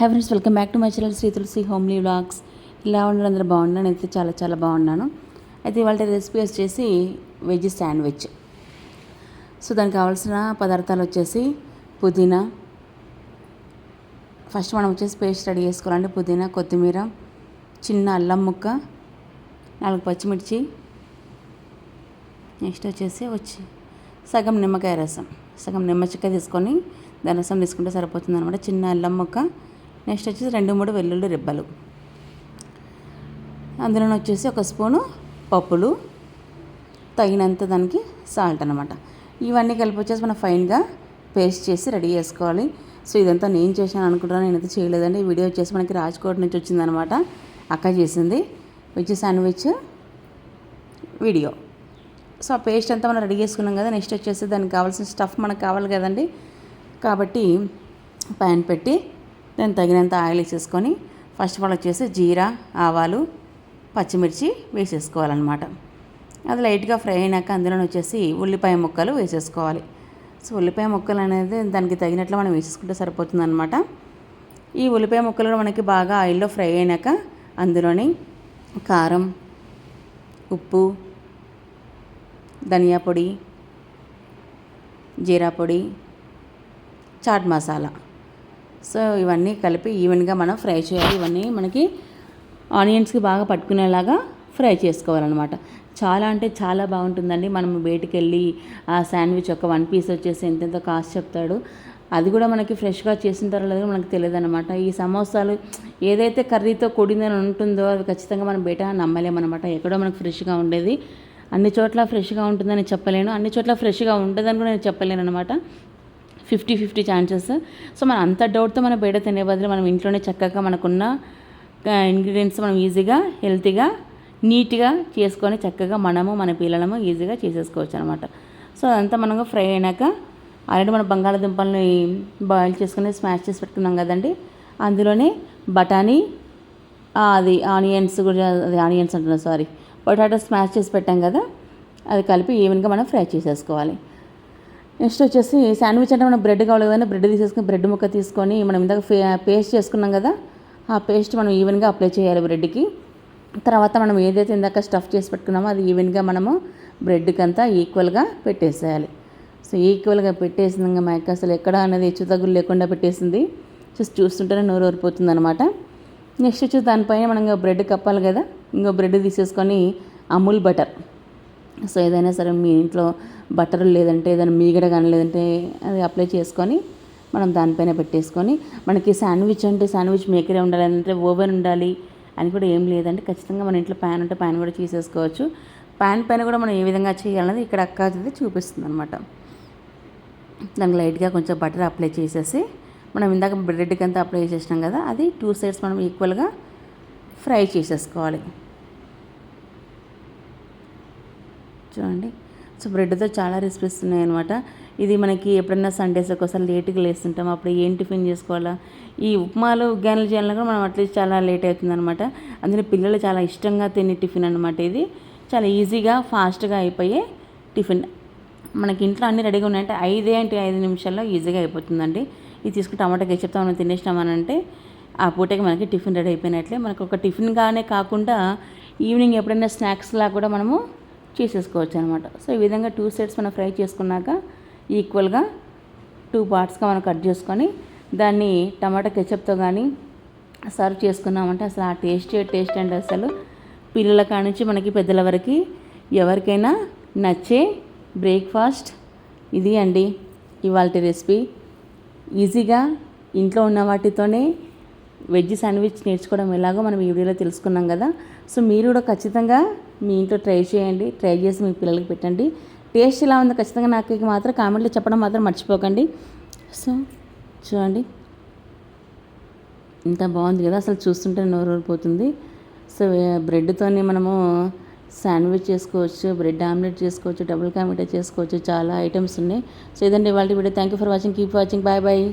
Hi friends welcome back to my channel Sri Tulasi homely vlogs ఇలా ఉండడం అందరూ బాగున్నాను అయితే చాలా చాలా బాగున్నాను. అయితే ఇవాళ రెసిపీ వచ్చేసి వెజ్ శాండ్విచ్ సో దానికి కావాల్సిన పదార్థాలు వచ్చేసి పుదీనా. ఫస్ట్ మనం వచ్చేసి పేస్ట్ రెడీ చేసుకోవాలంటే పుదీనా కొత్తిమీర చిన్న అల్లం ముక్క నాలుగు పచ్చిమిర్చి. నెక్స్ట్ వచ్చేసి వచ్చి సగం నిమ్మకాయ రసం. సగం నిమ్మ చిక్క తీసుకొని దాని రసం తీసుకుంటే సరిపోతుంది అనమాట చిన్న అల్లం ముక్క నెక్స్ట్ వచ్చేసి రెండు మూడు వెల్లుల్లి రిబ్బలు. అందులో వచ్చేసి ఒక స్పూను పప్పులు తగినంత దానికి సాల్ట్ అనమాట ఇవన్నీ కలిపి వచ్చేసి మనం ఫైన్గా పేస్ట్ చేసి రెడీ చేసుకోవాలి. సో ఇదంతా నేను చేశాను అనుకుంటున్నాను నేనైతే చేయలేదండి. ఈ వీడియో వచ్చేసి మనకి రాజ్కోట్ నుంచి వచ్చిందనమాట అక్క చేసింది వెజ్ శాండ్విచ్ వీడియో సో ఆ పేస్ట్ అంతా మనం రెడీ చేసుకున్నాం కదా నెక్స్ట్ వచ్చేసి దానికి కావాల్సిన స్టఫ్ మనకు కావాలి కదండి. కాబట్టి ప్యాన్ పెట్టి దాన్ని తగినంత ఆయిల్ వేసేసుకొని ఫస్ట్ ఆఫ్ ఆల్ వచ్చేసి జీరా ఆవాలు పచ్చిమిర్చి వేసేసుకోవాలన్నమాట. అది లైట్గా ఫ్రై అయినాక అందులో వచ్చేసి ఉల్లిపాయ ముక్కలు వేసేసుకోవాలి. సో ఉల్లిపాయ ముక్కలు అనేది దానికి తగినట్లు మనం వేసేసుకుంటే సరిపోతుందన్నమాట. ఈ ఉల్లిపాయ ముక్కలు మనకి బాగా ఆయిల్లో ఫ్రై అయినాక అందులోని కారం ఉప్పు ధనియా పొడి జీరా పొడి చాట్ మసాలా సో ఇవన్నీ కలిపి ఈవెన్గా మనం ఫ్రై చేయాలి. ఇవన్నీ మనకి ఆనియన్స్కి బాగా పట్టుకునేలాగా ఫ్రై చేసుకోవాలన్నమాట. చాలా అంటే చాలా బాగుంటుందండి. మనం బయటికి వెళ్ళి ఆ శాండ్విచ్ ఒక వన్ పీస్ వచ్చేసి ఎంతెంత కాస్ట్ చెప్తాడు. అది కూడా మనకి ఫ్రెష్గా చేసిన తర్వాత మనకు తెలియదు అనమాట ఈ సమోసాలు ఏదైతే కర్రీతో కూడిందని ఉంటుందో అది ఖచ్చితంగా మనం బయట నమ్మలేమన్నమాట ఎక్కడో మనకు ఫ్రెష్గా ఉండేది. అన్ని చోట్ల ఫ్రెష్గా ఉంటుందని చెప్పలేను. అన్ని చోట్ల ఫ్రెష్గా ఉండదని కూడా నేను చెప్పలేను అనమాట ఫిఫ్టీ ఫిఫ్టీ ఛాన్సెస్. సో మనం అంత డౌట్తో మనం బయట తినే బదులు మనం ఇంట్లోనే చక్కగా మనకున్న ఇంగ్రీడియంట్స్ మనం ఈజీగా హెల్తీగా నీట్గా చేసుకొని చక్కగా మనము మన పిల్లలము ఈజీగా చేసేసుకోవచ్చు అనమాట సో అదంతా మనం ఫ్రై అయినాక ఆల్రెడీ మన బంగాళాదుంపల్ని బాయిల్ చేసుకుని స్మాష్ చేసి పెట్టుకున్నాం కదండి. అందులోనే బఠానీ అది ఆనియన్స్ కూడా అది ఆనియన్స్ అంటున్నాను సారీ పొటాటో స్మాష్ చేసి పెట్టాం కదా అది కలిపి ఈవెన్గా మనం ఫ్రై చేసేసుకోవాలి. నెక్స్ట్ వచ్చేసి శాండ్విచ్ అంటే మనం బ్రెడ్ కావాలి కదండి. బ్రెడ్ తీసేసుకుని బ్రెడ్ ముక్క తీసుకొని మనం ఇందాక పేస్ట్ చేసుకున్నాం కదా ఆ పేస్ట్ మనం ఈవెన్గా అప్లై చేయాలి బ్రెడ్కి. తర్వాత మనం ఏదైతే ఇందాక స్టఫ్ చేసి పెట్టుకున్నామో అది ఈవెన్గా మనము బ్రెడ్కి అంతా ఈక్వల్గా పెట్టేసేయాలి. సో ఈక్వల్గా పెట్టేసింది మా అసలు ఎక్కడ అనేది హెచ్చు తగ్గులు లేకుండా పెట్టేసింది. చూసి చూస్తుంటేనే నోరు ఊరిపోతుంది అనమాట నెక్స్ట్ వచ్చి దానిపైన మనం ఇంకా బ్రెడ్ కప్పాలి కదా ఇంకో బ్రెడ్ తీసేసుకొని అమూల్ బటర్. సో ఏదైనా సరే మీ ఇంట్లో బటర్ లేదంటే ఏదైనా మీగడ కానీ లేదంటే అది అప్లై చేసుకొని మనం దానిపైన పెట్టేసుకొని మనకి శాండ్విచ్ అంటే శాండ్విచ్ మేకరే ఉండాలి అంటే ఓవెన్ ఉండాలి అని కూడా ఏం లేదంటే ఖచ్చితంగా మన ఇంట్లో ప్యాన్ ఉంటే ప్యాన్ కూడా తీసేసుకోవచ్చు ప్యాన్ పైన కూడా మనం ఏ విధంగా చేయాలనేది ఇక్కడ అక్క అది చూపిస్తుంది అనమాట దానికి లైట్గా కొంచెం బటర్ అప్లై చేసేసి మనం ఇందాక బ్రెడ్కి అంతా అప్లై చేసినాం కదా అది టూ సైడ్స్ మనం ఈక్వల్గా ఫ్రై చేసేసుకోవాలి. చూడండి. సో బ్రెడ్తో చాలా రెసిపీస్ ఉన్నాయన్నమాట ఇది మనకి ఎప్పుడైనా సండేస్ ఒకసారి లేట్గా లేస్తుంటాం. అప్పుడు ఏం టిఫిన్ చేసుకోవాలా? ఈ ఉప్మాలు ఉగ్గానులు చేయాలన్నా కూడా మనం అట్లీస్ట్ చాలా లేట్ అవుతుందన్నమాట. అందులో పిల్లలు చాలా ఇష్టంగా తినే టిఫిన్ అనమాట ఇది. చాలా ఈజీగా ఫాస్ట్గా అయిపోయే టిఫిన్. మనకి ఇంట్లో అన్ని రెడీగా ఉన్నాయంటే ఐదే అంటే ఐదు నిమిషాల్లో ఈజీగా అయిపోతుందండి. ఇది తీసుకుని టమాటా గెచ్చప్తో మనం తినేసినామనంటే ఆ పూటకి మనకి టిఫిన్ రెడీ అయిపోయినట్లే. మనకు ఒక టిఫిన్గానే కాకుండా ఈవినింగ్ ఎప్పుడైనా స్నాక్స్లా కూడా మనము చేసేసుకోవచ్చు అనమాట సో ఈ విధంగా టూ సైడ్స్ మనం ఫ్రై చేసుకున్నాక ఈక్వల్గా టూ పార్ట్స్గా మనం కట్ చేసుకొని దాన్ని టమాటా కెచప్తో కానీ సర్వ్ చేసుకున్నామంటే అసలు ఆ టేస్ట్ టేస్ట్ అండి అసలు. పిల్లల కానించి మనకి పెద్దల వరకు ఎవరికైనా నచ్చే బ్రేక్ఫాస్ట్ ఇది అండి. ఇవాళ రెసిపీ ఈజీగా ఇంట్లో ఉన్న వాటితోనే వెజ్ శాండ్విచ్ నేర్చుకోవడం ఎలాగో మనం ఈ వీడియోలో తెలుసుకున్నాం కదా. సో మీరు కూడా ఖచ్చితంగా మీ ఇంట్లో ట్రై చేయండి. ట్రై చేసి మీ పిల్లలకి పెట్టండి. టేస్ట్ ఎలా ఉందో ఖచ్చితంగా నాకు మాత్రం కామెంట్లో చెప్పడం మాత్రం మర్చిపోకండి. సో చూడండి. ఇంత బాగుంది కదా. అసలు చూస్తుంటే నోరు పోతుంది సో బ్రెడ్తోనే మనము శాండ్విచ్ చేసుకోవచ్చు బ్రెడ్ ఆమ్లెట్ చేసుకోవచ్చు డబుల్ కామిటా చేసుకోవచ్చు. చాలా ఐటమ్స్ ఉన్నాయి. సో ఇదండి వాళ్ళ video. Thank you for watching keep watching bye bye